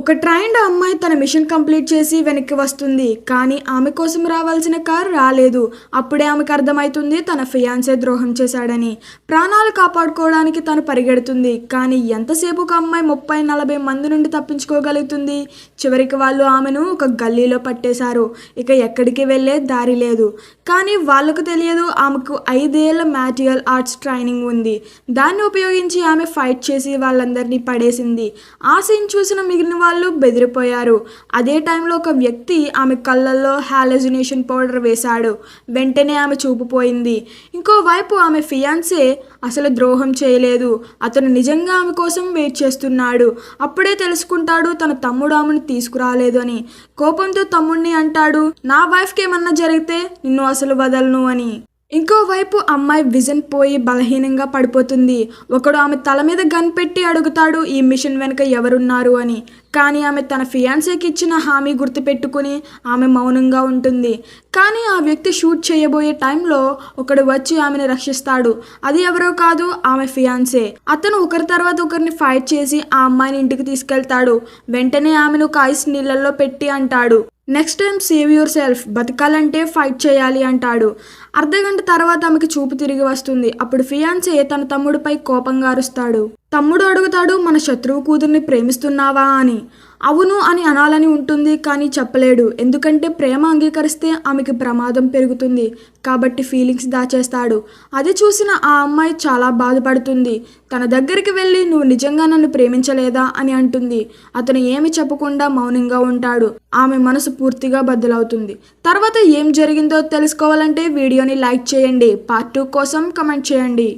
ఒక ట్రైన్డ్ అమ్మాయి తన మిషన్ కంప్లీట్ చేసి వెనక్కి వస్తుంది కానీ ఆమె కోసం రావాల్సిన కారు రాలేదు. అప్పుడే ఆమెకు అర్థమవుతుంది తన ఫియాన్సే ద్రోహం చేశాడని. ప్రాణాలు కాపాడుకోవడానికి తను పరిగెడుతుంది కానీ ఎంతసేపు ఒక అమ్మాయి ముప్పై నలభై మంది నుండి తప్పించుకోగలుగుతుంది? చివరికి వాళ్ళు ఆమెను ఒక గల్లీలో పట్టేశారు. ఇక ఎక్కడికి వెళ్ళే దారి లేదు. కానీ వాళ్ళకు తెలియదు ఆమెకు ఐదేళ్ళ మ్యాటియల్ ఆర్ట్స్ ట్రైనింగ్ ఉంది. దాన్ని ఉపయోగించి ఆమె ఫైట్ చేసి వాళ్ళందరినీ పడేసింది. ఆ సీన్ చూసిన మిగిలిన వాళ్ళు బెదిరిపోయారు. అదే టైంలో ఒక వ్యక్తి ఆమె కళ్ళల్లో హాలజినేషన్ పౌడర్ వేశాడు. వెంటనే ఆమె చూపుపోయింది ఇంకోవైపు ఆమె ఫియాన్సే అసలు ద్రోహం చేయలేదు. అతను నిజంగా ఆమె కోసం వెయిట్ చేస్తున్నాడు. అప్పుడే తెలుసుకుంటాడు తన తమ్ముడు ఆమెను తీసుకురాలేదు అని. కోపంతో తమ్ముడిని అంటాడు నా వైఫ్కి ఏమన్నా జరిగితే నిన్ను అసలు వదలను అని. ఇంకోవైపు అమ్మాయి విజన్ పోయి బలహీనంగా పడిపోతుంది. ఒకడు ఆమె తల మీద గన్ పెట్టి అడుగుతాడు ఈ మిషన్ వెనుక ఎవరున్నారు? అని. కానీ ఆమె తన ఫియాన్సేకి ఇచ్చిన హామీ గుర్తుపెట్టుకుని ఆమె మౌనంగా ఉంటుంది. కానీ ఆ వ్యక్తి షూట్ చేయబోయే టైంలో ఒకడు వచ్చి ఆమెను రక్షిస్తాడు. అది ఎవరో కాదు ఆమె ఫియాన్సే. అతను ఒకరి తర్వాత ఒకరిని ఫైట్ చేసి ఆ అమ్మాయిని ఇంటికి తీసుకెళ్తాడు. వెంటనే ఆమెను ఒక ఐస్ నీళ్ళల్లో పెట్టి అంటాడు. Next time save yourself బతకాలంటే ఫైట్ చేయాలి అంటాడు. అర్ధగంట తర్వాత ఆమెకి చూపు తిరిగి వస్తుంది. అప్పుడు ఫియాన్సే తన తమ్ముడిపై కోపంగా అరుస్తాడు. తమ్ముడు అడుగుతాడు మన శత్రువు కూతుర్ని ప్రేమిస్తున్నావా? అని. అవును అని అనాలని ఉంటుంది కానీ చెప్పలేడు. ఎందుకంటే ప్రేమ అంగీకరిస్తే ఆమెకి ప్రమాదం పెరుగుతుంది కాబట్టి ఫీలింగ్స్ దాచేస్తాడు. అది చూసిన ఆ అమ్మాయి చాలా బాధపడుతుంది. తన దగ్గరికి వెళ్ళి నువ్వు నిజంగా నన్ను ప్రేమించలేదా? అని అంటుంది. అతను ఏమి చెప్పకుండా మౌనంగా ఉంటాడు. ఆమె మనసు పూర్తిగా బద్దలవుతుంది. తర్వాత ఏం జరిగిందో తెలుసుకోవాలంటే వీడియోని లైక్ చేయండి. పార్ట్ టూ కోసం కమెంట్ చేయండి.